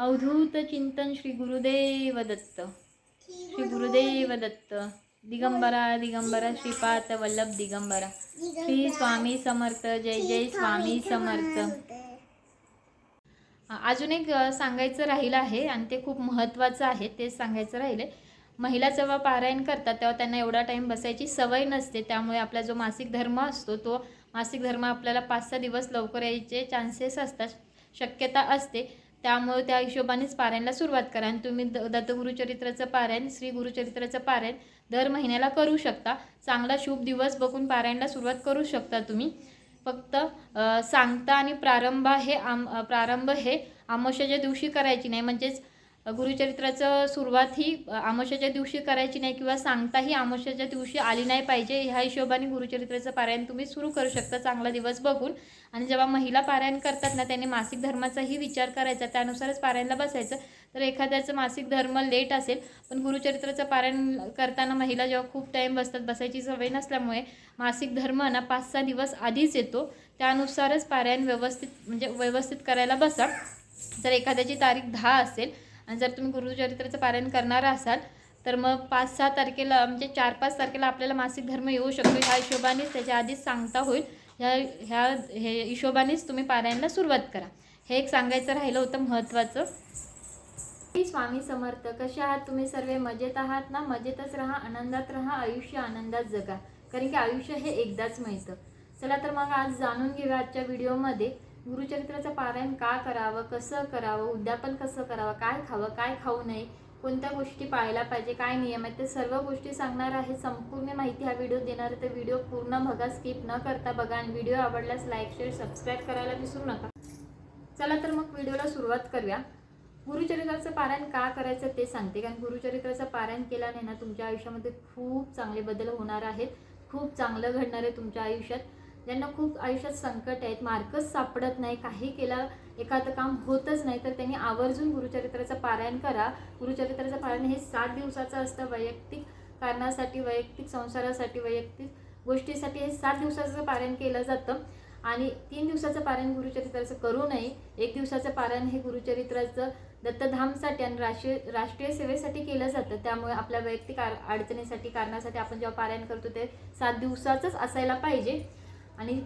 अवधूत चिंतन श्री गुरुदेव दत्त श्री गुरुदेव दत्त दिगंबरा दिगंबरा श्रीपाद वल्लभ दिगंबरा। श्री स्वामी समर्थ जय जय स्वामी समर्थ। अजून एक सांगायचं राहिलं आहे आणि ते खूप महत्त्वाचं आहे तेच सांगायचं राहिलं महिला जेव्हा पारायण करतात तेव्हा त्यांना एवढा टाईम बसायची सवय नसते. त्यामुळे आपला जो मासिक धर्म असतो तो मासिक धर्म आपल्याला पाच सहा दिवस लवकर यायचे चान्सेस असतात शक्यता असते. त्यामुळे त्या हिशोबानेच पारायणला सुरुवात करा. आणि तुम्ही द दत्तगुरुचरित्राचं पारायण श्री गुरुचरित्राचं पारायण दर महिन्याला करू शकता. चांगला शुभ दिवस बघून पारायणला सुरुवात करू शकता तुम्ही. फक्त सांगता आणि प्रारंभ हे आम प्रारंभ हे आमोशाच्या दिवशी करायची नाही. म्हणजेच गुरुचरित्राचं सुरुवात ही आमोशाच्या दिवशी करायची नाही किंवा सांगताही आमोशाच्या दिवशी आली नाही पाहिजे ह्या हिशोबाने गुरुचरित्राचं पारायण तुम्ही सुरू करू शकता चांगला दिवस बघून. आणि जेव्हा महिला पारायण करतात ना त्यांनी मासिक धर्माचाही विचार करायचा त्यानुसारच पारायणला बसायचं. तर एखाद्याचं मासिक धर्म लेट असेल पण गुरुचरित्राचं पारायण करताना महिला जेव्हा खूप टाईम बसतात बसायची सवय नसल्यामुळे मासिक धर्म ना पाच सहा दिवस आधीच येतो. त्यानुसारच पारायण व्यवस्थित म्हणजे व्यवस्थित करायला बसा. जर एखाद्याची तारीख दहा असेल आणि जर तुम्ही गुरुचरित्राचं पारायण करणार असाल तर मग पाच सहा तारखेला म्हणजे चार पाच तारखेला आपल्याला मासिक धर्म येऊ शकतो. ह्या हिशोबानेच त्याच्या आधीच सांगता होईल. ह्या ह्या हे हिशोबानेच तुम्ही पारायणला सुरुवात करा. हे एक सांगायचं राहिलं होतं महत्त्वाचं. स्वामी समर्थ कसे आहात तुम्ही सर्व? मजेत आहात ना? मजेतच राहा आनंदात राहा आयुष्य आनंदात जगा. कारण की आयुष्य हे एकदाच मिळतं. चला तर मग आज जाणून घेऊया आजच्या व्हिडिओमध्ये गुरुचरित्राचं पारायण का करावं कसं करावं उद्यापन कसं करावं काय खावं काय खाऊ नये कोणत्या गोष्टी पाळायला पाहिजे काय नियम आहेत ते सर्व गोष्टी सांगणार आहे. संपूर्ण माहिती हा व्हिडिओ देणार आहे. तर व्हिडिओ पूर्ण बघा स्किप न करता बघा आणि व्हिडिओ आवडल्यास लाईक शेअर सबस्क्राईब करायला विसरू नका. चला तर मग व्हिडिओला सुरुवात करूया. गुरुचरित्राचं पारायण का करायचं ते सांगते. कारण गुरुचरित्राचं पारायण केल्याने ना तुमच्या आयुष्यामध्ये खूप चांगले बदल होणार आहेत. खूप चांगलं घडणार आहे तुमच्या आयुष्यात. ज्यांना खूप आयुष्यात संकट आहेत मार्कच सापडत नाही काही केला एखादं काम होतच नाही तर त्यांनी आवर्जून गुरुचरित्राचं पारायण करा. गुरुचरित्राचं पारायण हे सात दिवसाचं असतं वैयक्तिक कारणासाठी वैयक्तिक संसारासाठी वैयक्तिक गोष्टीसाठी हे सात दिवसाचं पारायण केलं जातं. आणि तीन दिवसाचं पारायण गुरुचरित्राचं करू नये. एक दिवसाचं पारायण हे गुरुचरित्राचं दत्तधामसाठी आणि राष्ट्रीय राष्ट्रीय सेवेसाठी केलं जातं. त्यामुळे आपल्या वैयक्तिक अडचणीसाठी कारणासाठी आपण जेव्हा पारायण करतो ते सात दिवसाचंच असायला पाहिजे. आणि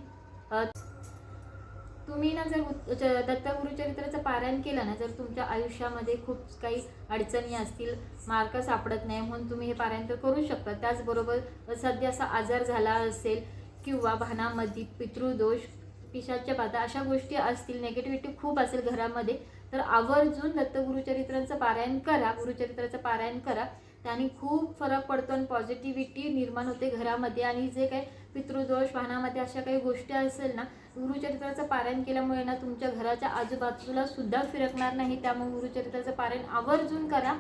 तुम्ही ना जर गु- च- पारायण केलं ना जर तुमच्या आयुष्यामध्ये खूप काही अडचणी असतील मार्क सापडत नाही म्हणून तुम्ही हे पारायण तर करू शकता. त्याचबरोबर सध्या असा आजार झाला असेल किंवा भानामध्ये पितृदोष पिशाच्या पाता अशा गोष्टी असतील नेगेटिव्हिटी खूप असेल घरामध्ये तर आवर्जून दत्तगुरुचरित्रांचं पारायण करा गुरुचरित्राचं पारायण करा. त्याने खूप फरक पडतो आणि पॉझिटिव्हिटी निर्माण होते घरामध्ये. आणि जे काही पितृदोष वाहनामध्ये अशा काही गोष्टी असेल ना गुरुचरित्राचं पारायण केल्यामुळे ना तुमच्या घराच्या आजूबाजूला सुद्धा फिरकणार नाही. त्यामुळे गुरुचरित्राचं पारायण आवर्जून करा.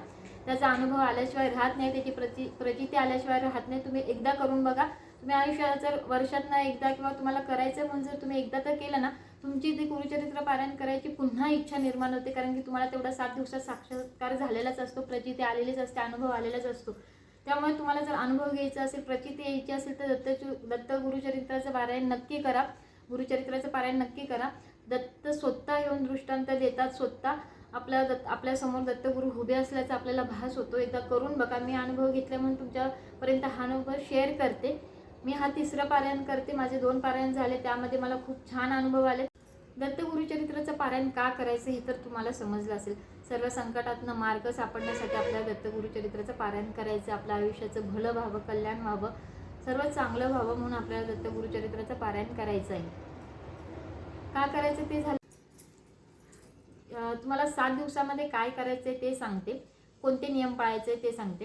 त्याचा अनुभव आल्याशिवाय राहत नाही. त्याची प्रति प्रचिती आल्याशिवाय राहत नाही. तुम्ही एकदा करून बघा. तुम्ही आयुष्यात जर वर्षातनं एकदा किंवा तुम्हाला करायचं म्हणून जर तुम्ही एकदा तर केलं ना तुमची ती गुरुचरित्र पारायण करायची पुन्हा इच्छा निर्माण होते कारण की तुम्हाला तेवढा सात दिवसात साक्षात्कार झालेलाच असतो प्रचिती आलेलीच असते अनुभव आलेलाच असतो. त्यामुळे तुम्हाला जर अनुभव घ्यायचा असेल प्रचिती यायची असेल तर दत्त दत्त गुरुचरित्राचं पारायण नक्की करा. गुरुचरित्राचं पारायण नक्की करा. दत्त स्वतः येऊन दृष्टांत देतात स्वतः आपल्या दत्त आपल्यासमोर दत्तगुरू उभे असल्याचा आपल्याला भास होतो. एकदा करून बघा मी अनुभव घेतला म्हणून तुमच्यापर्यंत हा अनुभव शेअर करते. मी हा तिसरं पारायण करते माझे दोन पारायण झाले त्यामध्ये मला खूप छान अनुभव आले. दत्तगुरुचरित्राचं पारायण का करायचं हे तर तुम्हाला समजलं असेल. सर्व संकटातनं मार्ग सापडण्यासाठी आपल्याला दत्तगुरुचरित्राचं पारायण करायचं आपल्या आयुष्याचं भलं व्हावं कल्याण व्हावं सर्व चांगलं व्हावं म्हणून आपल्याला दत्तगुरुचरित्राचं पारायण करायचं आहे का करायचं ते झालं? तुम्हाला सात दिवसामध्ये काय करायचं आहे ते सांगते. कोणते नियम पाळायचे ते सांगते.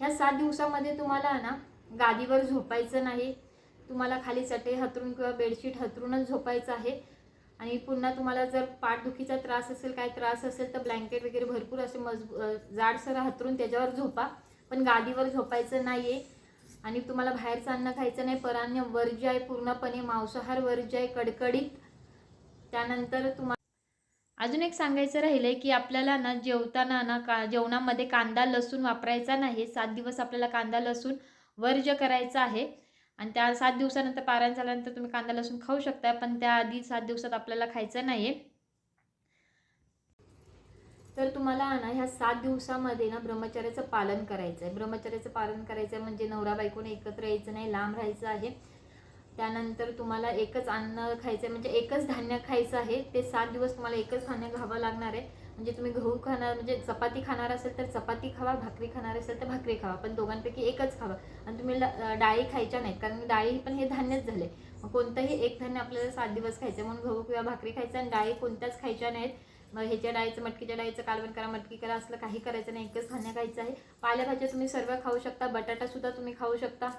ह्या सात दिवसामध्ये तुम्हाला ना गादीवर झोपायचं नाही. तुम्हाला खाली चटई हतरून किंवा बेडशीट हतरूनच झोपायचं आहे. आणि पुन्हा तुम्हाला जर पाठदुखीचा त्रास असेल काय त्रास असेल तर ब्लँकेट वगैरे भरपूर असे मजबू जाडसर हातरून त्याच्यावर झोपा. पण गादीवर झोपायचं नाही आहे आणि तुम्हाला बाहेरचं अन्न खायचं नाही. परान्न वर्ज्य आहे पूर्णपणे मांसाहार वर्ज्य आहे कडकडीत. त्यानंतर तुम्हाला अजून एक सांगायचं राहिलं की आपल्याला ना जेवताना ना का जेवणामध्ये कांदा लसूण वापरायचा नाही. सात दिवस आपल्याला कांदा लसूण वर्ज्य करायचा आहे. आणि त्या सात दिवसानंतर पारायण झाल्यानंतर तुम्ही कांदा लसूण खाऊ शकता पण त्याआधी सात दिवसात आपल्याला खायचं नाही तर तुम्हाला ना ह्या सात दिवसामध्ये ना ब्रह्मचर्याचं पालन करायचं आहे ब्रह्मचर्याचं पालन करायचं आहे म्हणजे नवरा बायकोने एकत्र यायचं नाही लांब राहायचं आहे. त्यानंतर तुम्हाला एकच अन्न खायचं आहे म्हणजे एकच धान्य खायचं आहे. ते सात दिवस तुम्हाला एकच धान्य घ्यावं लागणार आहे. म्हणजे तुम्ही गहू खाणार म्हणजे चपाती खाणार असेल तर चपाती खावा भाकरी खाणार असेल तर भाकरी खावा पण दोघांपैकी एकच खावा. आणि तुम्ही डाळी खायच्या नाहीत कारण डाळी पण हे धान्यच झाले. मग कोणतंही एक धान्य आपल्याला सात दिवस खायचं म्हणून गहू किंवा भाकरी खायचं आणि डाळी कोणत्याच खायच्या नाहीत. मग ह्याच्या डाळीचं मटकीच्या डाळीचं कालवण करा मटकी करा असलं काही करायचं नाही एकच धान्य खायचं आहे. पालेभाज्या तुम्ही सर्व खाऊ शकता बटाटासुद्धा तुम्ही खाऊ शकता.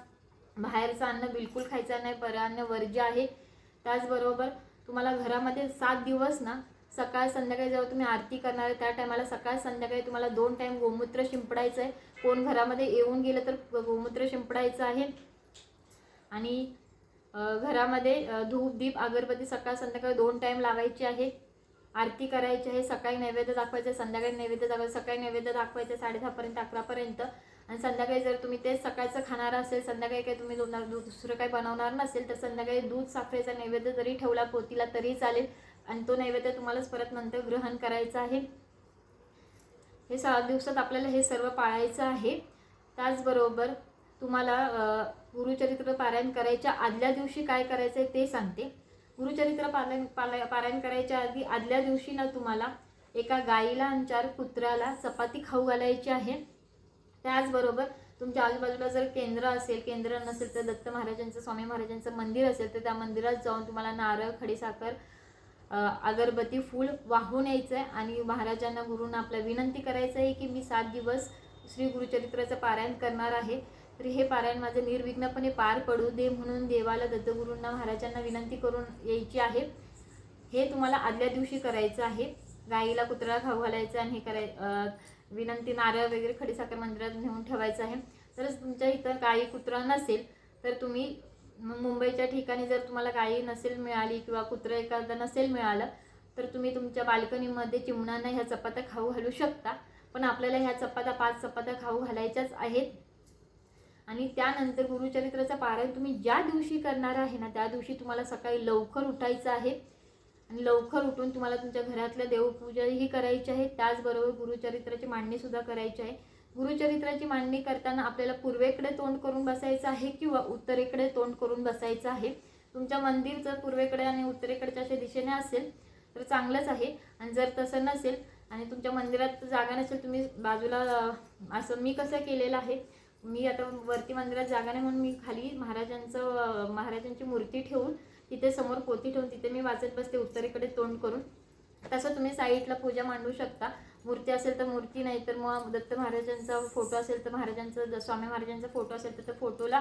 बाहेरचं अन्न बिलकुल खायचं नाही पर अन्न वर्ज्य आहे. त्याचबरोबर तुम्हाला घरामध्ये सात दिवस ना सकाळ संध्याकाळी जेव्हा तुम्ही आरती करणार आहे त्या टायमाला सकाळ संध्याकाळी तुम्हाला दोन टाईम गोमूत्र शिंपडायचं आहे. कोण घरामध्ये येऊन गेलं तर गोमूत्र शिंपडायचं आहे. आणि घरामध्ये धूप दीप अगरबत्ती सकाळ संध्याकाळी दोन टाईम लावायची आहे. आरती करायची आहे. सकाळी नैवेद्य दाखवायचं आहे. संध्याकाळी नैवेद्य दाखवायचं सकाळी नैवेद्य दाखवायचं साडे दहापर्यंत अकरापर्यंत. आणि संध्याकाळी जर तुम्ही तेच सकाळचं खाणार असेल संध्याकाळी काही तुम्ही दोन दुसरं काही बनवणार नसेल तर संध्याकाळी दूध साखरेचा नैवेद्य जरी ठेवला पोतीला तरी चालेल. आणि तो नैवेद्य तुम्हालाच परत नंतर ग्रहण करायचा आहे. हे सात दिवसात आपल्याला हे सर्व पाळायचं आहे. त्याचबरोबर तुम्हाला गुरुचरित्र पारायण करायच्या आदल्या दिवशी काय करायचं आहे ते सांगते. गुरुचरित्र पारायण पाला पारायण करायच्या आधी आदल्या दिवशी ना तुम्हाला एका गाईला आणि चार कुत्र्याला चपाती खाऊ घालायची आहे. त्याचबरोबर तुमच्या आजूबाजूला जर केंद्र असेल केंद्र नसेल तर दत्त महाराजांचं स्वामी महाराजांचं मंदिर असेल तर त्या मंदिरात जाऊन तुम्हाला नारळ खडीसाखर अगरबत्ती फूल वाहून यायचं आहे आणि महाराजांना गुरुंना आपल्या विनंती करायचं आहे की मी सात दिवस श्री गुरुचरित्राचं पारायण करणार आहे. तर हे पारायण माझं निर्विघ्नपणे पार पडू दे म्हणून देवाला दत्तगुरूंना महाराजांना विनंती करून यायची आहे. हे तुम्हाला आदल्या दिवशी करायचं आहे. गाईला कुत्र्याला खाऊ घालायचं आणि हे कराय विनंती नारळ वगैरे खडीसाखर मंदिरात नेऊन ठेवायचं आहे. तरच तुमच्या इथं गाई कुत्रा नसेल तर तुम्ही मुंबईच्या ठिकाणी जर तुम्हाला गाई नसेल मिळाली किंवा कुत्रं एखादं नसेल मिळालं तर तुम्ही तुमच्या बाल्कनीमध्ये चिमणांना ह्या चपात्या खाऊ घालू शकता. पण आपल्याला ह्या चपात्या पाच चपात्या खाऊ घालायच्याच आहेत. आणि त्यानंतर गुरुचरित्राचं पारायण तुम्ही ज्या दिवशी करणार आहे ना त्या दिवशी तुम्हाला सकाळी लवकर उठायचं आहे. आणि लवकर उठून तुम्हाला तुमच्या घरातल्या देवपूजाही करायची आहे. त्याचबरोबर गुरुचरित्राची मांडणीसुद्धा करायची आहे. गुरुचरित्राची मांडणी करताना आपल्याला पूर्वेकडे तोंड करून बसायचं आहे किंवा उत्तरेकडे तोंड करून बसायचं आहे? तुमच्या मंदिर जर पूर्वेकडे आणि उत्तरेकडच्या अशा दिशेने असेल तर चांगलंच आहे. आणि जर तसं नसेल आणि तुमच्या मंदिरात जागा नसेल तुम्ही बाजूला असं मी कसं केलेलं आहे? मी आता वरती मंदिरात जागा नाही म्हणून मी खाली महाराजांचं महाराजांची मूर्ती ठेवून तिथे समोर पोती ठेवून तिथे मी वाचत बसते उत्तरेकडे तोंड करून. तसं तुम्ही साईडला पूजा मांडू शकता. मूर्ती असेल तर मूर्ती नाही तर मग दत्त महाराजांचा फोटो असेल तर महाराजांचा स्वामी महाराजांचा फोटो असेल तर त्या फोटोला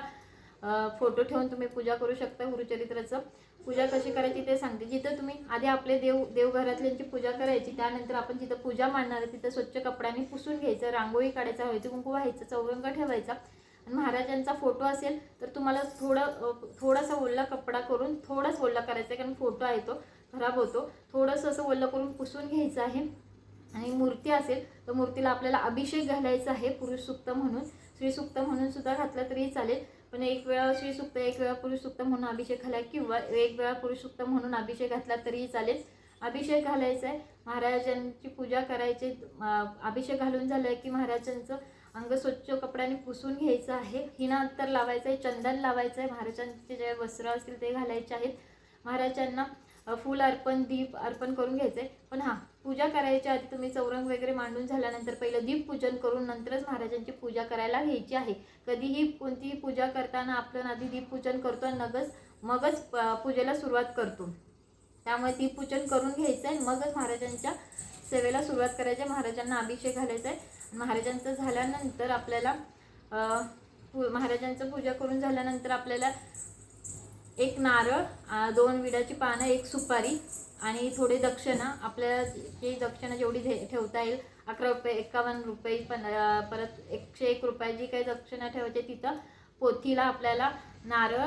फोटो ठेवून तुम्ही पूजा करू शकता गुरुचरित्राचं. पूजा कशी करायची ते सांगते. जिथं तुम्ही आधी आपले देव देवघरातल्यांची पूजा करायची त्यानंतर आपण जिथं पूजा मांडणार आहे तिथं स्वच्छ कपड्याने पुसून घ्यायचं रांगोळी काढायचा हळदी कुंकू व्हायचं चौरंग ठेवायचा. आणि महाराजांचा फोटो असेल तर तुम्हाला थोडं थोडासा ओल्ला कपडा करून थोडाच ओल्ला करायचा आहे कारण फोटो आहे तो खराब होतो. थोडंसं असं ओल्लं करून पुसून घ्यायचं आहे. आणि मूर्ती असेल तर मूर्तीला आपल्याला अभिषेक घालायचा आहे पुरुष सुक्त म्हणून. श्री सुक्त म्हणून सुद्धा घातलं तरी चालेल. पण एक वेळा श्रीसुक्त एक वेळा पुरुष सुक्त म्हणून अभिषेक घाला किंवा एक वेळा पुरुष सुक्त म्हणून अभिषेक घातला तरीही चालेल. अभिषेक घालायचा आहे. महाराजांची पूजा करायची अभिषेक घालून झालं की महाराजांचं अंग स्वच्छ कपड्याने पुसून घ्यायचं आहे. हिना तर लावायचं आहे चंदन लावायचं आहे. महाराजांचे जे वस्त्र असतील ते घालायचे आहेत. महाराजांना फूल अर्पण दीप अर्पण करून घ्यायचं आहे पण हां पूजा करायच्या आधी तुम्ही चौरंग वगैरे मांडून झाल्यानंतर पहिलं दीप पूजन करून नंतरच महाराजांची पूजा करायला घ्यायची आहे. कधीही कोणतीही पूजा करताना आपण आधी दीप पूजन करतो आणि मगच मगच पूजेला सुरुवात करतो. त्यामुळे दीप पूजन करून घ्यायचं आहे मगच महाराजांच्या सेवेला सुरुवात करायची आहे. महाराजांना अभिषेक घालायचा आहे महाराजांचं झाल्यानंतर आपल्याला महाराजांचं पूजा करून झाल्यानंतर आपल्याला एक नारळ दोन विड्याची पानं एक सुपारी आणि थोडी दक्षिणा. आपल्याला जे दक्षिणा जेवढी ठेवता येईल अकरा रुपये एकावन्न रुपये पण परत एकशे एक रुपये जी काही दक्षिणा ठेवायची तिथं पोथीला आपल्याला नारळ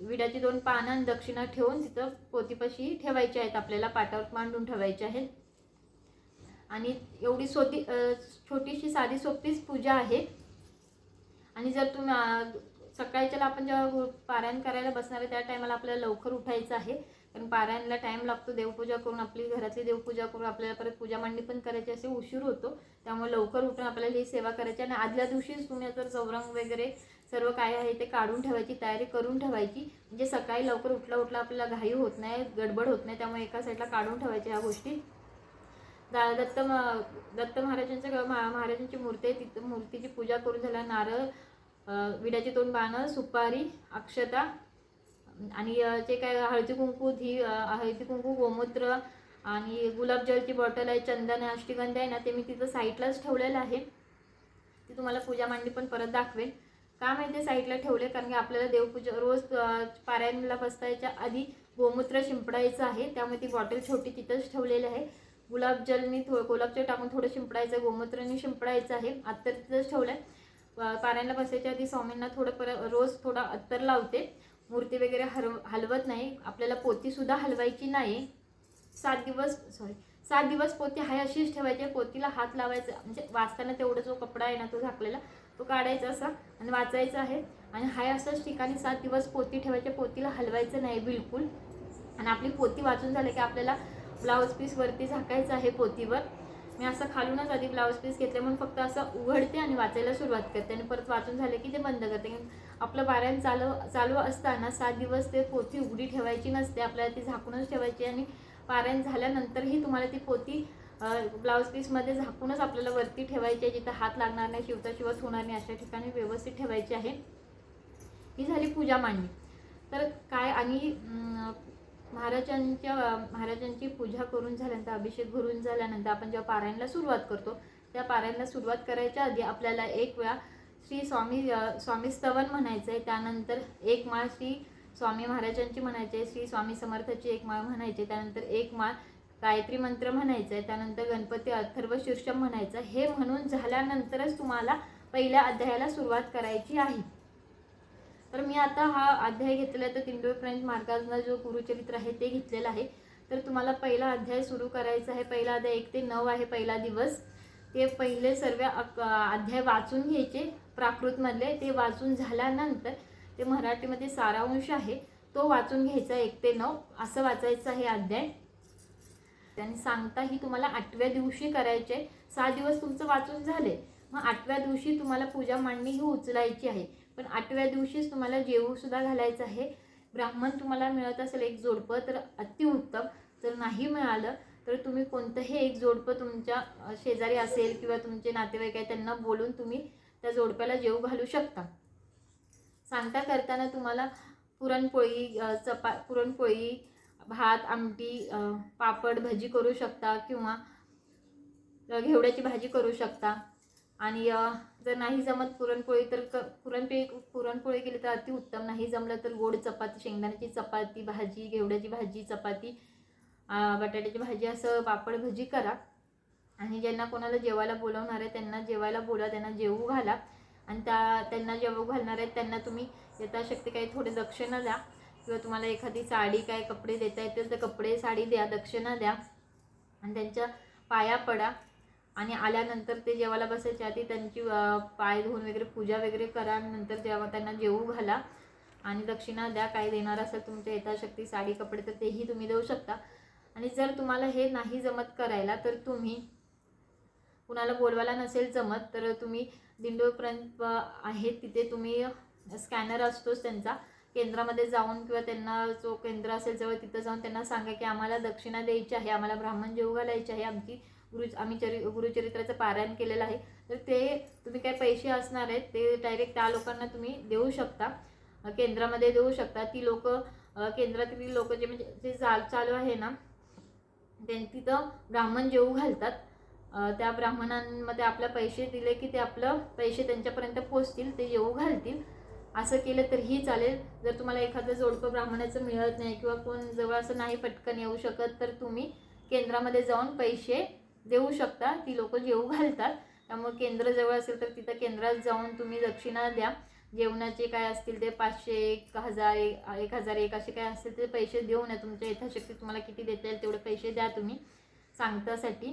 विड्याची दोन पानं आणि दक्षिणा ठेवून तिथं पोथीपाशी ठेवायची आहेत. आपल्याला पाटावर मांडून ठेवायचे आहेत. आणि एवढी सोती छोटीशी साधी सोपीच पूजा आहे. आणि जर तुम्ही अ, सकाळच्याला आपण जेव्हा पारायण करायला बसणार आहे त्या टायमाला आपल्याला लवकर उठायचं आहे. कारण पारायणला टाईम लागतो देवपूजा करून आपली घरातली देवपूजा करून आपल्याला परत पूजा मांडणी पण करायची असे उशीर होतो. त्यामुळे लवकर उठून आपल्याला ही सेवा करायची आणि आदल्या दिवशीच तुम्ही जर चौरंग वगैरे सर्व काय आहे ते काढून ठेवायची तयारी करून ठेवायची. म्हणजे सकाळी लवकर उठला उठला आपल्याला घाई होत नाही गडबड होत नाही त्यामुळे एका साईडला काढून ठेवायच्या ह्या गोष्टी. दा दत्त दत्त महाराजांच्या महा- महाराजांची मूर्ती आहे तिथं मूर्तीची पूजा करून झाल्या नारळ विड्याची दोन बाणं सुपारी अक्षता आणि जे काय हळदी कुंकू धी हळदी कुंकू गोमूत्र आणि गुलाबजलची बॉटल आहे चंदन आहे अष्टगंध आहे ना ते मी तिथं साईडलाच ठेवलेलं आहे. ती तुम्हाला पूजा मांडणी पण परत दाखवेल का माहिती साईडला ठेवले? कारण की आपल्याला देवपूजा रोज पारायणला बसतायच्या आधी गोमूत्र शिंपडायचं आहे. त्यामुळे ती बॉटल छोटी तिथंच ठेवलेली आहे. गुलाबजलनी थो गुलाबजल टाकून थोडं शिंपडायचं गोमूत्रनी शिंपडायचं आहे. आत्ता तिथंच ठेवलं आहे पारायणला बसायच्या आधी स्वामींना थोडं परत रोज थोडा अत्तर लावते. मूर्ती वगैरे हरव हलवत नाही. आपल्याला पोतीसुद्धा हलवायची नाही. सात दिवस सॉरी सात दिवस पोती हाय अशीच ठेवायची. पोतीला हात लावायचा. म्हणजे वाचताना तेवढा जो कपडा आहे ना तो झाकलेला तो काढायचा असा आणि वाचायचा आहे. आणि हाय असंच ठिकाणी सात दिवस पोती ठेवायच्या. पोतीला हलवायचं नाही बिलकुल. आणि आपली पोती वाचून झालं की आपल्याला ब्लाऊज पीस वरती झाकायचं आहे पोतीवर. मी असं खालूनच आधी ब्लाऊज पीस घेतले म्हणून फक्त असं उघडते आणि वाचायला सुरुवात करते. आणि परत वाचून झाले की ते बंद करते. आपलं बारायण चालू चालू असताना सात दिवस ते पोती उघडी ठेवायची नसते. आपल्याला ती झाकूनच ठेवायची आणि पारायण झाल्यानंतरही तुम्हाला ती पोती ब्लाऊज पीसमध्ये झाकूनच आपल्याला वरती ठेवायची आहे. जिथं हात लागणार नाही शिवता शिवत होणार नाही अशा ठिकाणी व्यवस्थित ठेवायची आहे. ही झाली पूजा मांडणी. तर काय आणि महाराजांच्या महाराजांची पूजा करून झाल्यानंतर अभिषेक भरून झाल्यानंतर आपण जेव्हा पारायणला सुरुवात करतो त्या पारायणला सुरुवात करायच्या आधी आपल्याला एक वेळा श्री स्वामी स्वामी स्तवन म्हणायचं आहे त्यानंतर एक माळ श्री स्वामी महाराजांची म्हणायची आहे श्री स्वामी समर्थाची एक माळ म्हणायची आहे. त्यानंतर एक माळ गायत्री मंत्र म्हणायचं आहे त्यानंतर गणपती अथर्व शीर्षम म्हणायचं. हे म्हणून झाल्यानंतरच तुम्हाला पहिल्या अध्यायाला सुरुवात करायची आहे. तर मी आता हा अध्याय घेतलेला आहे तर तिंडोळ फ्रेंच मार्गाचा जो गुरुचरित्र आहे ते घेतलेलं आहे. तर तुम्हाला पहिला अध्याय सुरू करायचा आहे. पहिला अध्याय एक ते नऊ आहे पहिला दिवस. ते पहिले सर्व अध्याय वाचून घ्यायचे प्राकृतमधले. ते वाचून झाल्यानंतर ते मराठीमध्ये सारांश आहे. तो वाचून घ्यायचा एक ते नऊ. असं वाचायचं आहे अध्याय. त्यांनी सांगता ही तुम्हाला आठव्या दिवशी करायचे सहा दिवस तुमचं वाचून झाले. मग आठव्या दिवशी तुम्हाला पूजा मांडणी ही उचलायची आहे. पण आठव्या दिवशीच तुम्हाला जेवूसुद्धा घालायचं आहे. ब्राह्मण तुम्हाला मिळत असेल एक जोडपं तर अतिउत्तम जर नाही मिळालं तर तुम्ही कोणतंही एक जोडपं तुमच्या शेजारी असेल किंवा तुमचे नातेवाईक आहे त्यांना बोलून तुम्ही त्या जोडप्याला जेवू घालू शकता. सांगता करताना तुम्हाला पुरणपोळी चपा पुरणपोळी भात आमटी पापड भजी करू शकता किंवा घेवड्याची भाजी करू शकता. आणि जर नाही जमत पुरणपोळी तर क पुरणपोळी पुरणपोळी केली तर अतिउत्तम नाही जमलं तर गोड चपाती शेंगदाण्याची चपाती भाजी घेवड्याची भाजी चपाती बटाट्याची भाजी असं पापड भजी करा. आणि ज्यांना कोणाला जेवायला बोलवणार आहे त्यांना जेवायला बोला त्यांना जेवू घाला. आणि त्या त्यांना जेवू घालणार आहेत त्यांना तुम्ही यथाशक्ती काही थोडे दक्षिणा द्या. किंवा तुम्हाला एखादी साडी काय कपडे देता येतील तर कपडे साडी द्या दक्षिणा द्या. आणि त्यांच्या पाया पडा. आणि आल्यानंतर ते जेवायला बसायच्या आधी त्यांची पाय धुवून वगैरे पूजा वगैरे करा नंतर जेव्हा त्यांना जेवू घाला आणि दक्षिणा द्या काय देणार असेल तुमच्या यथाशक्ती साडी कपडे तर तेही तुम्ही देऊ शकता. आणि जर तुम्हाला हे नाही जमत करायला तर तुम्ही कुणाला बोलवायला नसेल जमत तर तुम्ही दिंडोपर्यंत आहेत तिथे तुम्ही स्कॅनर असतोच त्यांचा. केंद्रामध्ये जाऊन किंवा त्यांना जो केंद्र असेल जवळ तिथं जाऊन त्यांना सांगा की आम्हाला दक्षिणा द्यायची आहे आम्हाला ब्राह्मण जेवू घालायची आहे आमची. गुरु आम्ही चरि गुरुचरित्राचं पारायण केलेलं आहे. तर ते तुम्ही काय पैसे असणार आहेत ते डायरेक्ट त्या लोकांना तुम्ही देऊ शकता. केंद्रामध्ये देऊ शकता. ती लोक केंद्रातील लोक जे म्हणजे जे चाल चालू आहे ना ते तिथं ब्राह्मण जेऊ घालतात. त्या ब्राह्मणांमध्ये आपल्या पैसे दिले की ते आपलं पैसे त्यांच्यापर्यंत पोचतील ते येऊ घालतील. असं केलं तरीही चालेल. जर तुम्हाला एखादं जोडपं ब्राह्मणाचं मिळत नाही किंवा कोण जवळ असं नाही पटकन येऊ शकत तर तुम्ही केंद्रामध्ये जाऊन पैसे देऊ शकता ती लोक जेवू घालतात. त्यामुळे केंद्र जवळ असेल तर तिथं केंद्रात जाऊन तुम्ही दक्षिणा द्या. जेवणाचे काय असतील ते पाचशे एक हजार एक हजार एक असे काय असतील ते पैसे देऊ नये तुमच्या यथाशक्ती तुम्हाला किती देता येईल तेवढे पैसे द्या तुम्ही सांगतासाठी.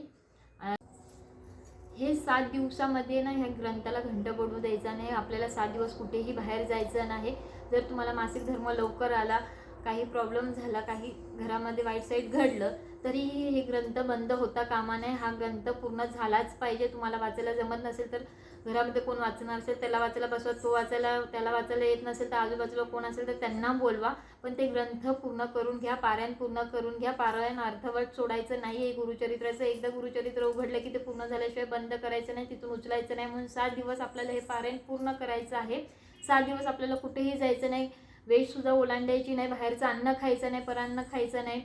हे सात दिवसामध्ये ना ह्या ग्रंथाला घंट पडू द्यायचा नाही आपल्याला सात दिवस कुठेही बाहेर जायचं नाही. जर तुम्हाला मासिक धर्म लवकर आला काही प्रॉब्लेम झाला काही घरामध्ये वाईट साईट घडलं तरीही हे ग्रंथ बंद होता कामा नये. हा ग्रंथ पूर्ण झालाच पाहिजे. तुम्हाला वाचायला जमत नसेल तर घरामध्ये कोण वाचणार असेल त्याला वाचायला बसवा. तो वाचायला त्याला वाचायला येत नसेल तर आजूबाजूला कोण असेल तर त्यांना बोलवा. पण ते ग्रंथ पूर्ण करून घ्या पारायण पूर्ण करून घ्या. पारायण अर्धवट सोडायचं नाही आहे गुरुचरित्राचं एकदा गुरुचरित्र उघडलं की ते पूर्ण झाल्याशिवाय बंद करायचं नाही. तिथून उचलायचं नाही. म्हणून सात दिवस आपल्याला हे पारायण पूर्ण करायचं आहे. सात दिवस आपल्याला कुठेही जायचं नाही. वेशसुद्धा ओलांडायची नाही. बाहेरचं अन्न खायचं नाही परान्न खायचं नाही.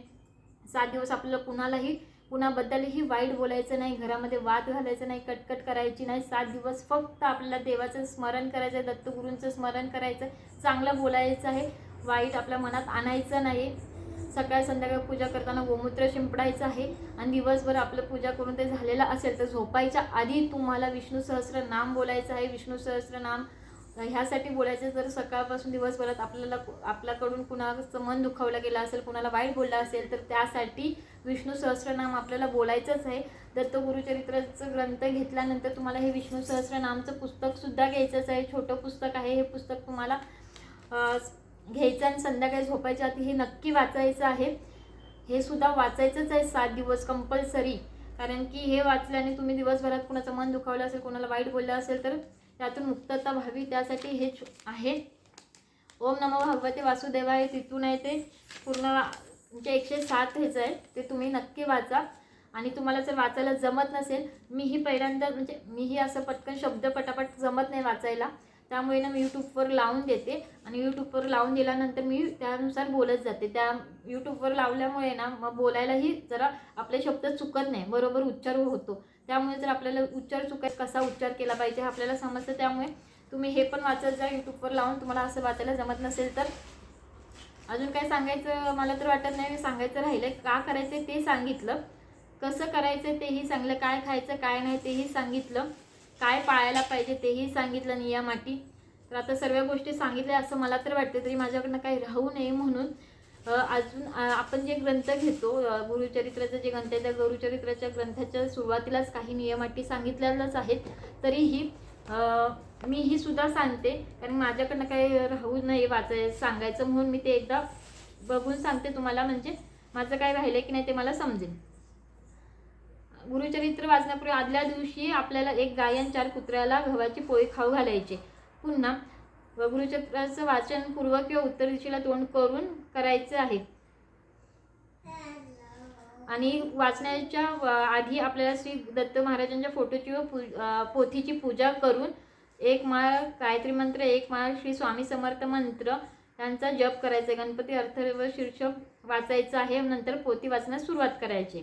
सात दिवस आपल्याला कुणालाही कुणाबद्दलही वाईट बोलायचं नाही घरामध्ये वाद घालायचं नाही कटकट करायची नाही. सात दिवस फक्त आपल्याला देवाचं स्मरण करायचं आहे दत्तगुरूंचं स्मरण करायचं चांगलं बोलायचं आहे. वाईट आपल्या मनात आणायचं नाही. सकाळ संध्याकाळ पूजा करताना गोमूत्र शिंपडायचं आहे आणि दिवसभर आपलं पूजा करून ते झालेलं असेल तर झोपायच्या आधी तुम्हाला विष्णू सहस्र नाम बोलायचं आहे. विष्णू सहस्र नाम ह्यासाठी बोलायचं जर सकाळपासून दिवसभरात आपल्याला आपल्याकडून कुणाचं मन दुखावलं गेलं असेल कुणाला वाईट बोललं असेल तर त्यासाठी विष्णू सहस्रनाम आपल्याला बोलायचंच आहे. दत्तगुरुचरित्राचं ग्रंथ घेतल्यानंतर तुम्हाला हे विष्णू सहस्रनामचं पुस्तकसुद्धा घ्यायचंच आहे. छोटं पुस्तक आहे. हे पुस्तक तुम्हाला घ्यायचं आणि संध्याकाळी झोपायच्या आधी हे नक्की वाचायचं आहे. हे सुद्धा वाचायचंच आहे सात दिवस कंपल्सरी कारण की हे वाचल्याने तुम्ही दिवसभरात कुणाचं मन दुखावलं असेल कोणाला वाईट बोललं असेल तर त्यातून मुक्तता व्हावी त्यासाठी हे आहे. ओम नमो भगवते वासुदेवाय तिथून आहे ते पूर्ण म्हणजे एकशे सात ह्याचं आहे ते तुम्ही नक्की वाचा. आणि तुम्हाला जर वाचायला जमत नसेल मीही पहिल्यांदा म्हणजे मीही असं पटकन शब्द पटापट जमत नाही वाचायला. त्यामुळे ना मी यूट्यूबवर लावून देते. आणि यूट्यूबवर लावून दिल्यानंतर मी त्यानुसार बोलत जाते. त्या यूट्यूबवर लावल्यामुळे ना मग बोलायलाही जरा आपले शब्द चुकत नाही. बरोबर उच्चार होतो. त्यामुळे जर आपल्याला उच्चार चुकाय कसा उच्चार केला पाहिजे हे आपल्याला समजतं. त्यामुळे तुम्ही हे पण वाचत जा यूट्यूबवर लावून तुम्हाला असं वाचायला जमत नसेल तर. अजून काय सांगायचं? मला तर वाटत नाही सांगायचं राहिलं का करायचं ते सांगितलं. कसं करायचं तेही सांगलं काय खायचं काय नाही तेही सांगितलं. काय पाळायला पाहिजे तेही सांगितलं नियमाटी. तर आता सर्व गोष्टी सांगितल्या असं मला तर वाटते तरी माझ्याकडनं काही राहू नये म्हणून. अजून आपण जे ग्रंथ घेतो अ, गुरुचरित्राचं जे ग्रंथ आहे त्या गुरुचरित्राच्या ग्रंथाच्या सुरुवातीलाच काही नियमाटी सांगितलेल्याच आहेत. तरीही मी ही सुद्धा सांगते कारण माझ्याकडनं काही राहू नये वाचाय सांगायचं म्हणून मी ते एकदा बघून सांगते तुम्हाला. म्हणजे माझं काय राहिलं की नाही ते मला समजेल. गुरुचरित्र वाचण्यापूर्वी आदल्या दिवशी आपल्याला एक गाय आणि चार कुत्र्याला गव्हाची पोळी खाऊ घालायचे. पुन्हा गुरुचक्राचं वाचन पूर्व किंवा उत्तर दिशेला तोंड करून करायचं आहे. आणि वाचण्याच्या आधी आपल्याला श्री दत्त महाराजांच्या फोटोची व पू पोथीची पूजा करून एक माळ गायत्री मंत्र एक माळ श्री स्वामी समर्थ मंत्र यांचा जप करायचा आहे. गणपती व शीर्षक वाचायचं आहे. नंतर पोथी वाचण्यास सुरुवात करायची.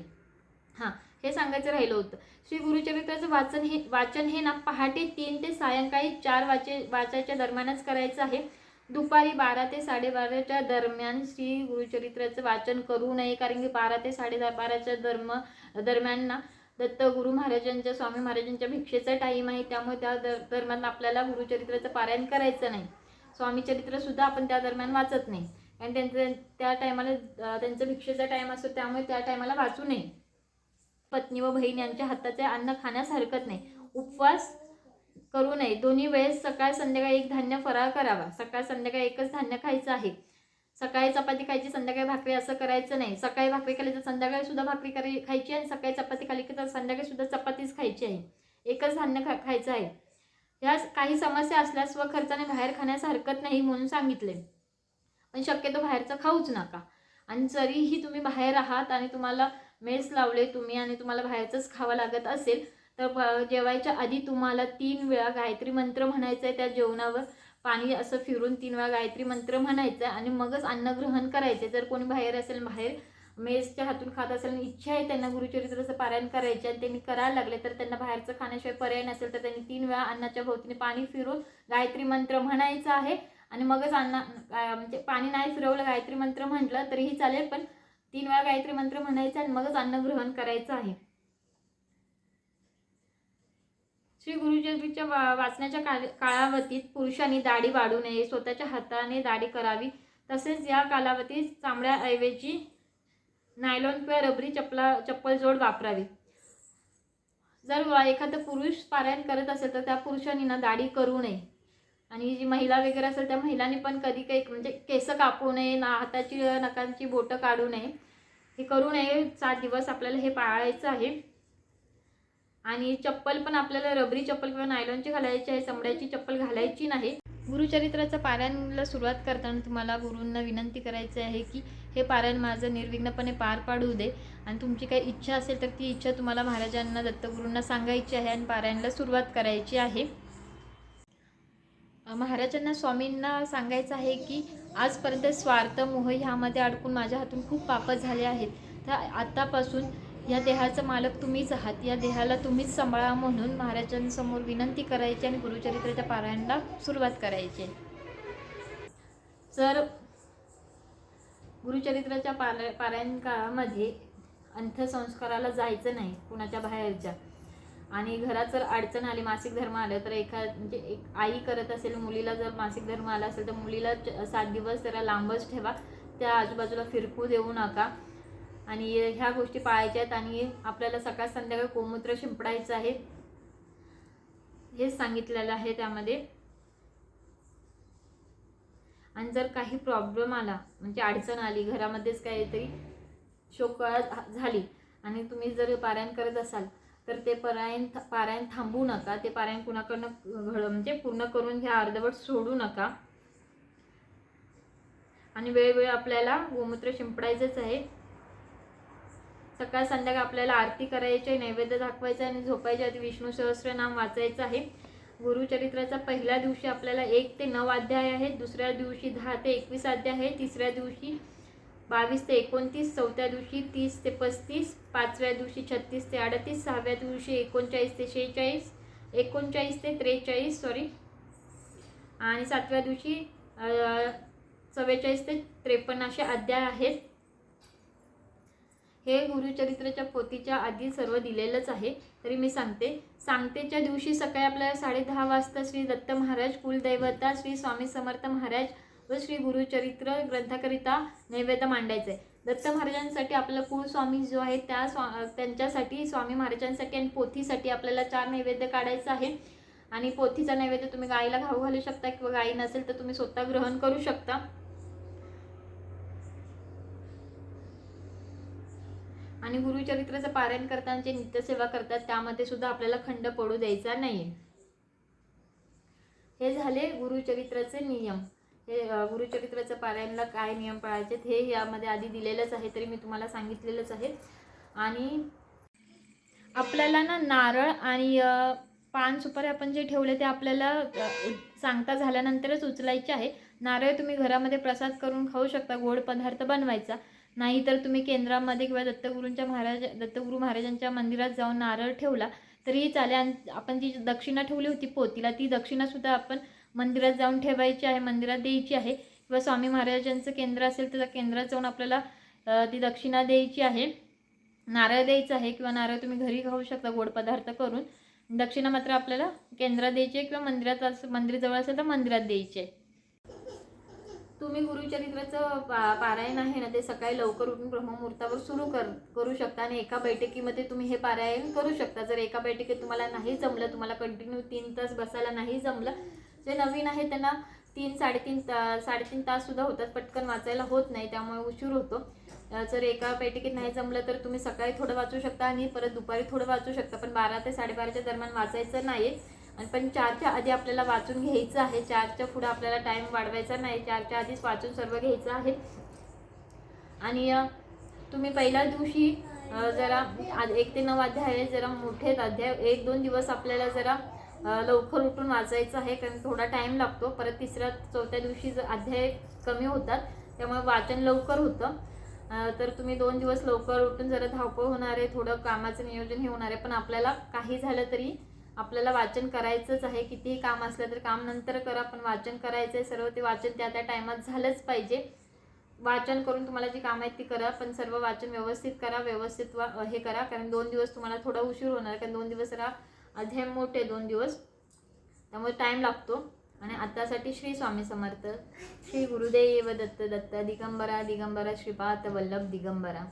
हां हे सांगायचं राहिलं होतं. श्री गुरुचरित्राचं वाचन हे वाचन हे ना पहाटे तीन ते सायंकाळी चार वाचे वाचायच्या दरम्यानच करायचं आहे. दुपारी बारा ते साडेबाराच्या दरम्यान श्री गुरुचरित्राचं वाचन करू नये कारण की बारा ते साडे बाराच्या दरम दरम्यान ना दत्त गुरु महाराजांच्या स्वामी महाराजांच्या भिक्षेचा टाईम आहे. त्यामुळे त्या दर दरम्यान आपल्याला गुरुचरित्राचं पारायण करायचं नाही. स्वामी चरित्रसुद्धा आपण त्या दरम्यान वाचत नाही. कारण त्यांचं त्या टायमाला त्यांचं भिक्षेचा टाईम असतो. त्यामुळे त्या टायमाला वाचू नये. पत्नी व बहीण यांच्या हाताचे अन्न खाण्यास हरकत नाही. उपवास करू नये. दोन्ही वेळेस सकाळ संध्याकाळी एक धान्य फराळ करावा. सकाळ संध्याकाळी एकच धान्य खायचं आहे. सकाळी चपाती खायची संध्याकाळी भाकरी असं करायचं नाही. सकाळी भाकरी खाली तर संध्याकाळी सुद्धा भाकरी करी खायची आणि सकाळी चपाती खाली की तर संध्याकाळी सुद्धा चपातीच खायची आहे. एकच धान्य खा खायचं आहे. ह्या काही समस्या असल्यास व खर्चाने बाहेर खाण्यास हरकत नाही म्हणून सांगितले. पण शक्यतो बाहेरचं खाऊच नका. आणि जरीही तुम्ही बाहेर आहात आणि तुम्हाला मेस लावले तुम्ही आणि तुम्हाला बाहेरचंच खावं लागत असेल तर जेवायच्या आधी तुम्हाला तीन वेळा गायत्री मंत्र म्हणायचं आहे त्या जेवणावर. पाणी असं फिरून तीन वेळा गायत्री मंत्र म्हणायचं आहे आणि मगच अन्न ग्रहण करायचे. जर कोणी बाहेर असेल बाहेर मेसच्या हातून खात असेल आणि इच्छा आहे त्यांना गुरुचरित्राचं पारायण करायचे आणि त्यांनी करायला लागले तर त्यांना बाहेरचं खाण्याशिवाय पर्याय नसेल तर त्यांनी तीन वेळा अन्नाच्या भोवतीने पाणी फिरून गायत्री मंत्र म्हणायचं आहे. आणि मगच अन्न म्हणजे पाणी नाही फिरवलं गायत्री मंत्र म्हटलं तरीही चालेल पण तीन वेळा गायत्री मंत्र म्हणायचा आणि मगच अन्न ग्रहण करायचं आहे. श्री गुरुजीच्या वा वाचण्याच्या काल कालावधीत पुरुषांनी दाढी वाढू नये स्वतःच्या हाताने दाढी करावी. तसेच या कालावधीत चांबड्याऐवजी नायलॉन किंवा रबरी चपला चप्पल जोड वापरावी. जर एखादा पुरुष पारायण करत असेल तर त्या पुरुषांनी ना दाढी करू नये. आणि जी महिला वगैरे असेल त्या महिलांनी पण कधी काही म्हणजे केस कापू नये ना हाताची नकांची बोटं काढू नये. हे करू नये. सात दिवस आपल्याला हे पाळायचं आहे. आणि चप्पल पण आपल्याला रबरी चप्पल किंवा नायलॉनची घालायची आहे चमड्याची चप्पल घालायची नाही. गुरुचरित्राचं पारायणला सुरुवात करताना तुम्हाला गुरूंना विनंती करायची आहे की हे पारायण माझं निर्विघ्नपणे पार पाडू दे. आणि तुमची काही इच्छा असेल तर ती इच्छा तुम्हाला महाराजांना दत्तगुरूंना सांगायची आहे आणि पारायणला सुरुवात करायची आहे. महाराजांना स्वामींना सांगायचं आहे की आजपर्यंत स्वार्थ मोह ह्यामध्ये अडकून माझ्या हातून खूप पापं झाले आहेत. तर आत्तापासून या देहाचं मालक तुम्हीच आहात. या देहाला तुम्हीच सांभाळा म्हणून महाराजांसमोर विनंती करायची आणि गुरुचरित्राच्या पारायणाला सुरुवात करायची. तर गुरुचरित्राच्या पारा पारायण काळामध्ये अंत्यसंस्काराला जायचं नाही कुणाच्या बाहेरच्या. आणि घरात जर अडचण आली मासिक धर्म आलं तर एका म्हणजे एक आई करत असेल मुलीला जर मासिक धर्म आला असेल तर मुलीला च- सात दिवस जरा लांबच ठेवा. त्या आजूबाजूला फिरकू देऊ नका. आणि ह्या गोष्टी पाळायच्या आहेत आणि आपल्याला सकाळ संध्याकाळ गोमूत्र शिंपडायचं आहे. हेच सांगितलेलं आहे त्यामध्ये. आणि जर काही प्रॉब्लेम आला म्हणजे अडचण आली घरामध्येच काहीतरी शोकळा झाली आणि तुम्ही जर पारायण करत असाल तर ते पारायण पारायण थांबवू नका. ते पारायण कुणाकडनं घड म्हणजे पूर्ण करून घ्या अर्धवट सोडू नका. आणि वेळोवेळी आपल्याला गोमूत्र शिंपडायचंच आहे. सकाळ संध्याकाळ आपल्याला आरती करायची आहे नैवेद्य दाखवायचा आणि झोपायच्या आधी विष्णू सहस्रनाम वाचायचं आहे. गुरुचरित्राचा पहिल्या दिवशी आपल्याला एक ते नऊ अध्याय आहेत. दुसऱ्या दिवशी दहा ते एकवीस अध्याय आहे तिसऱ्या दिवशी बावीस ते एकोणतीस चौथ्या दिवशी तीस ते पस्तीस पाचव्या दिवशी छत्तीस ते अडतीस सहाव्या दिवशी एकोणचाळीस ते शेहेचाळीस एकोणचाळीस ते त्रेचाळीस सॉरी आणि सातव्या दिवशी चव्वेचाळीस ते त्रेपन्न असे अध्याय आहेत. हे गुरुचरित्राच्या पोथीच्या आधी सर्व दिलेलंच आहे. तरी मी सांगते. सांगतेच्या दिवशी सकाळी आपल्याला साडेदहा वाजता श्री दत्त महाराज कुलदैवता श्री स्वामी समर्थ महाराज व श्री गुरुचरित्र ग्रंथाकरिता नैवेद्य मांडायचं. आहे दत्त महाराजांसाठी आपला कुळस्वामी जो आहे त्या स्वा त्यांच्यासाठी स्वामी महाराजांसाठी आणि पोथीसाठी आपल्याला चार नैवेद्य काढायचं आहे आणि पोथीचा नैवेद्य तुम्ही गाईला घाऊ घालू शकता किंवा गाई नसेल तर तुम्ही स्वतः ग्रहण करू शकता. आणि गुरुचरित्राचं पारायण करताना जे नित्यसेवा करतात त्यामध्ये सुद्धा आपल्याला खंड पडू द्यायचा नाही हे झाले गुरुचरित्राचे नियम. हे गुरुचरित्राचं पारायणला काय नियम पाळायचे हे यामध्ये आधी दिलेलंच आहे तरी मी तुम्हाला सांगितलेलंच आहे. आणि आपल्याला ना नारळ आणि पान सुपारी आपण जे ठेवले ते आपल्याला सांगता झाल्यानंतरच उचलायचे आहे. नारळ तुम्ही घरामध्ये प्रसाद करून खाऊ शकता गोड पदार्थ बनवायचा. नाहीतर तुम्ही केंद्रामध्ये किंवा दत्तगुरूंच्या महाराज दत्तगुरू महाराजांच्या मंदिरात जाऊन नारळ ठेवला तरीही चालेल. आणि आपण जी दक्षिणा ठेवली होती पोतीला ती दक्षिणासुद्धा आपण मंदिरात जाऊन ठेवायची आहे मंदिरात द्यायची आहे. किंवा स्वामी महाराजांचं केंद्र असेल तर त्या केंद्रात जाऊन आपल्याला ती दक्षिणा द्यायची आहे. नारळ द्यायचा आहे किंवा नारळ तुम्ही घरी खाऊ शकता गोड पदार्थ करून. दक्षिणा मात्र आपल्याला केंद्रात द्यायची आहे किंवा मंदिरात असं मंदिर जवळ असेल तर मंदिरात द्यायची आहे. तुम्ही गुरुचरित्राचं पा पारायण आहे ना ते सकाळी लवकर उठून ब्रह्ममुहूर्तावर सुरू कर करू शकता आणि एका बैठकीमध्ये तुम्ही हे पारायण करू शकता. जर एका बैठकीत तुम्हाला नाही जमलं तुम्हाला कंटिन्यू तीन तास बसायला नाही जमलं जे नवीन आहे त्यांना तीन साडेतीन ता साडेतीन ताससुद्धा होतात पटकन वाचायला होत नाही त्यामुळे उशीर होतो. जर एका पेटिकेत नाही जमलं तर तुम्ही सकाळी थोडं वाचू शकता आणि परत दुपारी थोडं वाचू शकता पण बारा ते साडेबाराच्या दरम्यान वाचायचं नाही आणि पण चारच्या आधी आपल्याला वाचून घ्यायचं आहे चारच्या पुढं आपल्याला टाईम वाढवायचा नाही चारच्या आधीच वाचून सर्व घ्यायचं आहे. आणि तुम्ही पहिल्या दिवशी जरा एक ते नऊ अध्याय आहे, जरा मोठे अध्याय एक दोन दिवस आपल्याला जरा लवकर उठून वाचायचं आहे कारण थोडा टाईम लागतो. परत तिसऱ्या चौथ्या दिवशी अध्याय कमी होतात त्यामुळे वाचन लवकर होतं. तर तुम्ही दोन दिवस लवकर उठून जरा धावपळ होणार आहे थोडं कामाचं नियोजन हे होणार आहे. पण आपल्याला काही झालं तरी आपल्याला वाचन करायचंच आहे. कितीही काम असलं तर काम नंतर करा पण वाचन करायचं आहे सर्व ते वाचन त्या त्या टायमात झालंच पाहिजे. वाचन करून तुम्हाला जी कामं आहेत ती करा पण सर्व वाचन व्यवस्थित करा व्यवस्थित वा हे करा. कारण दोन दिवस तुम्हाला थोडा उशीर होणार कारण दोन दिवस जरा अध्याय मोठे दोन दिवस. त्यामुळे टाईम लागतो. आणि आतासाठी श्री स्वामी समर्थ श्री गुरुदेव दत्त दत्त दिगंबरा दिगंबरा श्रीपाद वल्लभ दिगंबरा.